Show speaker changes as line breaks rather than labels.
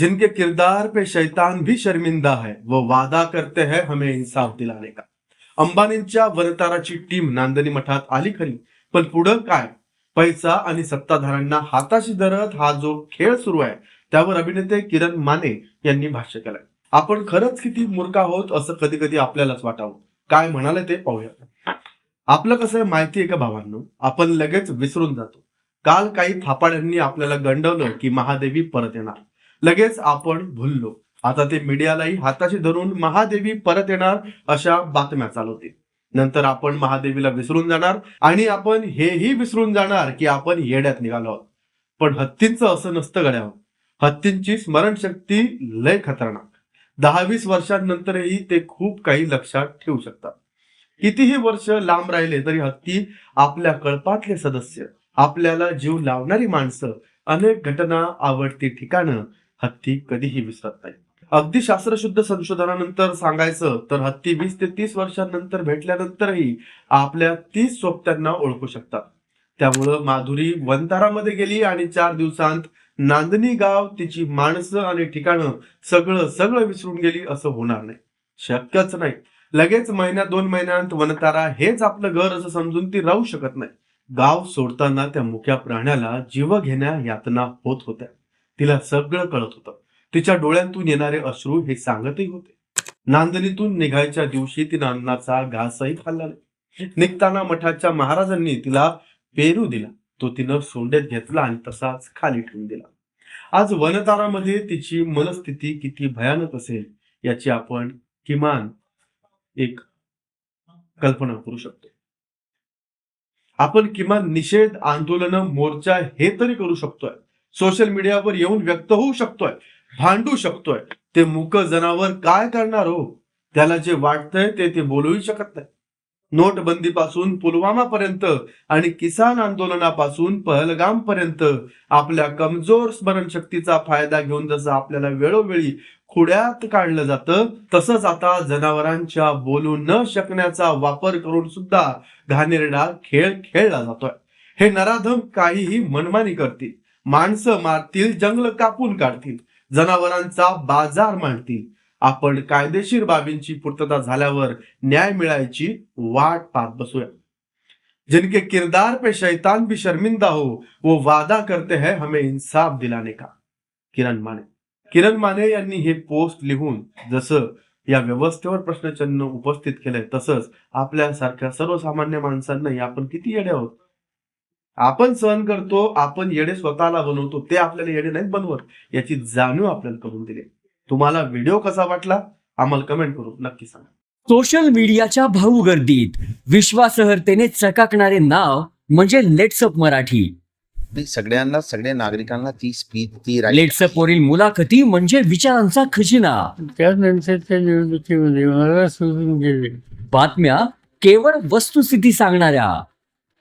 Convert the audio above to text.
जिनके किरदार पे शैतान भी शर्मिंदा है वो वादा करते हैं हमें इंसाफ दिलाने का। अंबानींच्या वनताराची टीम नांदणी मठात आली खरी पण पुढं काय? पैसा आणि सत्ताधाऱ्यांना हाताशी धरत हा जो खेळ सुरू आहे त्यावर अभिनेते किरण माने यांनी भाष्य केलंय. आपण खरंच किती मूर्ख आहोत असं कधी कधी आपल्यालाच वाटावं. काय म्हणाले ते पाहूया. आपलं कसं आहे माहिती आहे का भावांनो? आपण लगेच विसरून जातो. काल काही थापाड्यांनी आपल्याला गंडवलं की महादेवी परत येणार. लगेच आपण भुललो. आता ते मीडियालाही हाताशी धरून महादेवी परत येणार अशा बातम्या चालवतील नंतर आपण महादेवीला विसरून जाणार आणि आपण हेही विसरून जाणार की आपण येड्यात निघालो आहोत. पण हत्तींचं असं नसतं गड्यावर. हत्तींची स्मरणशक्ती लय खतरनाक. दहा वीस वर्षांनंतरही ते खूप काही लक्षात ठेवू शकतात. कितीही वर्ष लांब राहिले तरी हत्ती आपल्या कळपातले सदस्य आपल्याला जीव लावणारी माणसं अनेक घटना आवडती ठिकाणं हत्ती कधीही विसरत नाही. अगदी शास्त्रशुद्ध संशोधनानंतर सांगायचं तर हत्ती वीस ते तीस वर्षांनंतर भेटल्यानंतरही आपल्या तीस सोबत्यांना ओळखू शकतात. त्यामुळं माधुरी वंतारामध्ये गेली आणि चार दिवसांत नांदणी गाव तिची माणसं आणि ठिकाणं सगळं सगळं विसरून गेली असं होणार नाही. शक्यच नाही. लगेच महिन्यात दोन महिन्यांत वनतारा हेच आपलं घर असं समजून ती राहू शकत नाही. गाव सोडताना त्या मुक्या प्राण्याला जीव घेण्या यातना होत होत्या. तिला सगळं कळत होतं. तिच्या डोळ्यांतून येणारे अश्रू हे सांगतही होते. नांदणीतून निघायच्या दिवशी तिनं अन्नाचा घासही खाल्ला नाही. निघताना मठाच्या महाराजांनी तिला पेरू दिला. तो तिनं सोंडेत घेतला आणि तसाच खाली ठेवून दिला. आज वनतारामध्ये तिची मनस्थिती किती भयानक असेल याची आपण किमान एक कल्पना करू शकतो. आपण किमान निषेध आंदोलन मोर्चा हे तरी करू शकतोय. सोशल मीडियावर येऊन व्यक्त होऊ शकतोय भांडू शकतोय. ते मुक जनावर काय करणार हो? त्याला जे वाटतंय ते ते बोलूही शकत नाही. नोटबंदीपासून पुलवामा पर्यंत आणि किसान आंदोलनापासून पहलगाम पर्यंत आपल्या कमजोर स्मरणशक्तीचा फायदा घेऊन जसं आपल्याला वेळोवेळी खुड्यात काढलं जातं तसंच आता जनावरांच्या बोलू न शकण्याचा वापर करून सुद्धा घाणेरडा खेळ खेळला जातोय. हे नराधम काहीही मनमानी करतील. माणसं मारतील जंगल कापून काढतील जनावरांचा बाजार मांडतील. आपण कायदेशीर बाबींची पूर्तता झाल्यावर न्याय मिळायची वाट पाहत बसूया. जिनके किरदार पे शैतान भी शर्मिंदा हो वो वादा करते हैं हमें इंसाफ दिलाने का. किरण माने. किरण माने यांनी हे पोस्ट लिहून जसं या व्यवस्थेवर प्रश्नचिन्ह उपस्थित केलंय तसंच आपल्यासारख्या सर्वसामान्य माणसांनाही आपण किती येडे आहोत? आपण सहन करतो आपण येडे स्वतःला बनवतो ते आपल्याला येडे नाहीत बनवत. याची जाणीव आपल्याला करून दिली. तुम्हाला व्हिडिओ कसा वाटला आम्हाला कमेंट करून नक्की सांगा.
सोशल मीडियाच्या भाऊ गर्दीत विश्वासार्हतेने चकाकणारे नाव म्हणजे लेट्सअप मराठी.
सगळ्यांना सगळ्या नागरिकांना ती स्पीच ती
लेट्सअप वरील मुलाखती म्हणजे विचारांचा खजिना.
त्यानंतरच्या निवडणुकीमध्ये मला सोडून गेले.
बातम्या केवळ वस्तुस्थिती सांगणाऱ्या.